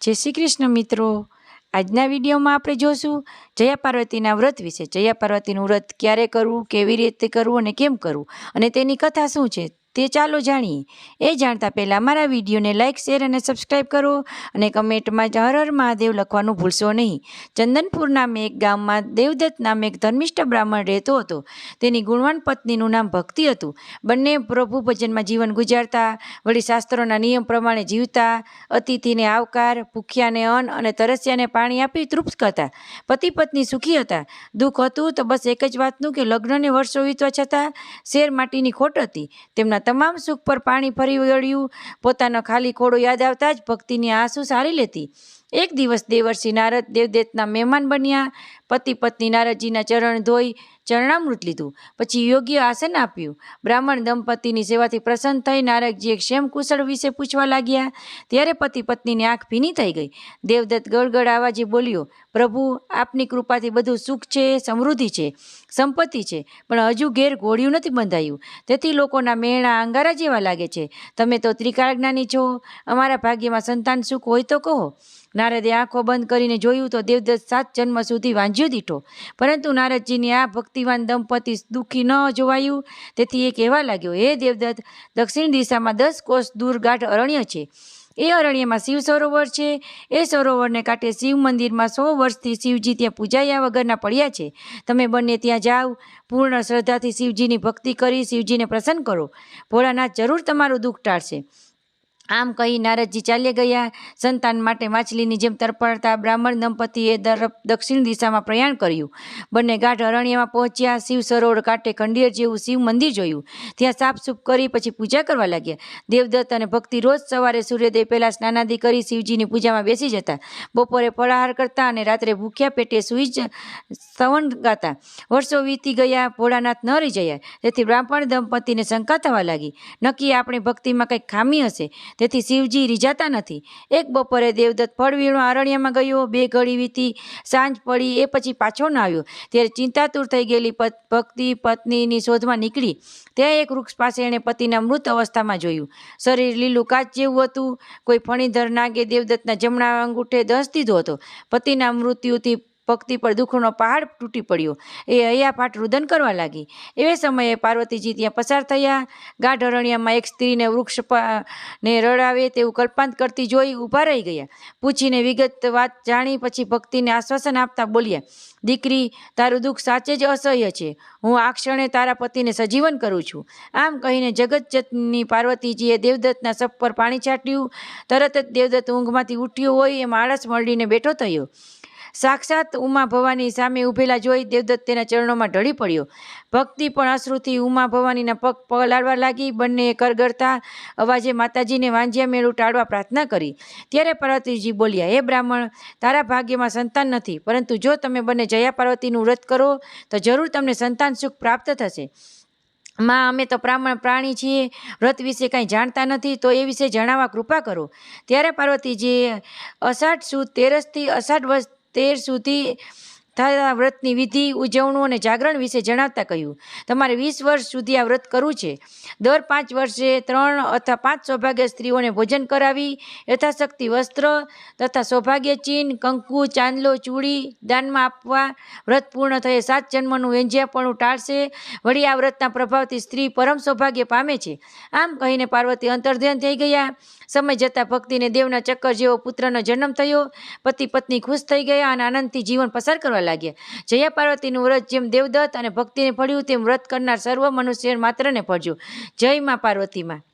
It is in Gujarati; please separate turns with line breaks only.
જય શ્રી કૃષ્ણ મિત્રો. આજના વિડીયોમાં આપણે જોશું જયા પાર્વતીના વ્રત વિશે. જયા પાર્વતીનું વ્રત ક્યારે કરવું, કેવી રીતે કરવું અને કેમ કરવું? અને તેની કથા શું છે? તે ચાલો જાણીએ. એ જાણતા પહેલાં મારા વિડીયોને લાઇક શેર અને સબસ્ક્રાઈબ કરો અને કમેન્ટમાં હર હર મહાદેવ લખવાનું ભૂલશો નહીં. ચંદનપુર નામે એક ગામમાં દેવદત્ત નામે એક ધર્મિષ્ઠ બ્રાહ્મણ રહેતો હતો. તેની ગુણવાન પત્નીનું નામ ભક્તિ હતું. બંને પ્રભુ ભજનમાં જીવન ગુજારતા, વળી શાસ્ત્રોના નિયમ પ્રમાણે જીવતા, અતિથિને આવકાર, ભૂખ્યાને અન્ન અને તરસ્યાને પાણી આપી તૃપ્ત કરતા. પતિ પત્ની સુખી હતા. દુઃખ હતું તો બસ એક જ વાતનું કે લગ્નને વર્ષો વીતવા છતાં શેર માટીની ખોટ હતી. તેમના તમામ સુખ પર પાણી ફરી વળ્યું. પોતાનો ખાલી ખોડો યાદ આવતા જ ભક્તિની આંસુ સારી લેતી. એક દિવસ દેવર્ષિ નારદ દેવદેતના મહેમાન બન્યા. પતિ પત્ની નારદજીના ચરણ ધોઈ ચરણામૃત લીધું. પછી યોગ્ય આસન આપ્યું. બ્રાહ્મણ દંપતીની સેવાથી પ્રસન્ન થઈ નારદજીએ ક્ષેમ કુશળ વિશે પૂછવા લાગ્યા. ત્યારે પતિ પત્નીની આંખ ભીની થઈ ગઈ. દેવદત્ત ગળગળ આવાજે બોલ્યો, પ્રભુ, આપની કૃપાથી બધું સુખ છે, સમૃદ્ધિ છે, સંપત્તિ છે, પણ હજુ ઘેર ઘોડિયું નથી બંધાયું. તેથી લોકોના મેણા અંગારા જેવા લાગે છે. તમે તો ત્રિકાળજ્ઞાની છો. અમારા ભાગ્યમાં સંતાન સુખ હોય તો કહો. નારદે આંખો બંધ કરીને જોયું તો દેવદત્ત સાત જન્મ સુધી વાંજ્યો દીઠો. પરંતુ નારદજીની આ ભક્તિવાન દંપતી દુઃખી ન જોવાયું. તેથી એ કહેવા લાગ્યો, હે દેવદત્ત, દક્ષિણ દિશામાં દસ કોષ દૂર ગાઢ અરણ્ય છે. એ અરણ્યમાં શિવ સરોવર છે. એ સરોવરને કાંઠે શિવ મંદિરમાં સો વર્ષથી શિવજી ત્યાં પૂજાયા વગરના પડ્યા છે. તમે બંને ત્યાં જાઓ, પૂર્ણ શ્રદ્ધાથી શિવજીની ભક્તિ કરી શિવજીને પ્રસન્ન કરો. ભોળાનાથ જરૂર તમારું દુઃખ ટાળશે. આમ કહી નારદજી ચાલ્યા ગયા. સંતાન માટે માછલીની જેમ તરફડતા બ્રાહ્મણ દંપતીએ દર દક્ષિણ દિશામાં પ્રયાણ કર્યું. બંને ગાઢ અરણ્યમાં પહોંચ્યા. શિવ સરોવર કાંઠે ખંડિયર જેવું શિવ મંદિર જોયું. ત્યાં સાફસૂફ કરી પછી પૂજા કરવા લાગ્યા. દેવદત્ત અને ભક્તિ રોજ સવારે સૂર્યોદય પહેલાં સ્નાનાદિ કરી શિવજીની પૂજામાં બેસી જતા. બપોરે ફળાહાર કરતા અને રાત્રે ભૂખ્યા પેટે સૂઈ જ સ્તવન ગાતા. વર્ષો વીતી ગયા. ભોળાનાથ ન રહી ગયા તેથી બ્રાહ્મણ દંપતીને શંકા થવા લાગી. નક્કી આપણી ભક્તિમાં કંઈક ખામી હશે? તેથી શિવજી રીઝાતા નથી. એક બપોરે દેવદત્ત ફળવીણો અરણ્યમાં ગયો, બે ઘડી વીતી, સાંજ પડી, એ પછી પાછો ન આવ્યો. ત્યારે ચિંતાતુર થઈ ગયેલી ભક્તિ પત્નીની શોધમાં નીકળી. ત્યાં એક વૃક્ષ પાસે એણે પતિના મૃત અવસ્થામાં જોયું. શરીર લીલું કાચ જેવું હતું. કોઈ ફણીધર નાગે દેવદત્તના જમણા અંગૂઠે દસ દીધો હતો. પતિના મૃત્યુથી ભક્તિ પર દુઃખનો પહાડ તૂટી પડ્યો. એ હૈયાફાટ રુદન કરવા લાગી. એ સમયે પાર્વતીજી ત્યાં પસાર થયા. ગાઢ અરણ્યમાં એક સ્ત્રીને વૃક્ષ ને રડાવે તેવું કલ્પાંત કરતી જોઈ ઊભા રહી ગયા. પૂછીને વિગત વાત જાણી પછી ભક્તિને આશ્વાસન આપતા બોલ્યા, દીકરી, તારું દુઃખ સાચે જ અસહ્ય છે. હું આ ક્ષણે તારા પતિને સજીવન કરું છું. આમ કહીને જગતજતની પાર્વતીજીએ દેવદત્તના સપ પર પાણી છાંટ્યું. તરત જ દેવદત્ત ઊંઘમાંથી ઉઠ્યો હોય એમ આળસ મળીને બેઠો થયો. સાક્ષાત ઉમા ભવાની સામે ઊભેલા જોઈ દેવદત્ત તેના ચરણોમાં ઢળી પડ્યો. ભક્તિ પણ અશ્રુથી ઉમા ભવાનીના પગ પલાળવા લાગી બંને કરગરતા અવાજે માતાજીને વાંજ્યા મેળું ટાળવા પ્રાર્થના કરી. ત્યારે પાર્વતીજી બોલ્યા, હે બ્રાહ્મણ, તારા ભાગ્યમાં સંતાન નથી, પરંતુ જો તમે બંને જયા પાર્વતીનું વ્રત કરો, તો જરૂર તમને સંતાન સુખ પ્રાપ્ત થશે. માં, અમે તો બ્રાહ્મણ પ્રાણી છીએ, વ્રત વિશે કાંઈ જાણતા નથી, તો એ વિશે જણાવવા કૃપા કરો. ત્યારે પાર્વતીજીએ અષાઢ સુદ તેરસથી અષાઢ વર્ષ તેર સુધી થતા વ્રતની વિધિ, ઉજવણું અને જાગરણ વિશે જણાવતા કહ્યું, તમારે વીસ વર્ષ સુધી આ વ્રત કરવું છે. દર પાંચ વર્ષે ત્રણ અથવા પાંચ સૌભાગ્ય સ્ત્રીઓને ભોજન કરાવી, યથાશક્તિ વસ્ત્ર તથા સૌભાગ્ય ચિહ્ન કંકુ, ચાંદલો, ચૂડી, દાનમાં આપવા, વ્રત પૂર્ણ થયે સાત જન્મનું વેંજ્યાપણું ટાળશે. વળી આ વ્રતના પ્રભાવથી સ્ત્રી પરમ સૌભાગ્ય પામે છે. આમ કહીને પાર્વતી અંતર્ધ્યાન થઈ ગયા. સમય જતાં ભક્તિને દેવના ચક્કર જેવો પુત્રનો જન્મ થયો. પતિ પત્ની ખુશ થઈ ગયા અને આનંદથી જીવન પસાર કરવા લાગ્યા. જયા પાર્વતીનું વ્રત જેમ દેવદત્ત અને ભક્તિને ફળ્યું તેમ વ્રત કરનાર સર્વ મનુષ્ય માત્રને ફળ્યું. જય મા પાર્વતીમાં.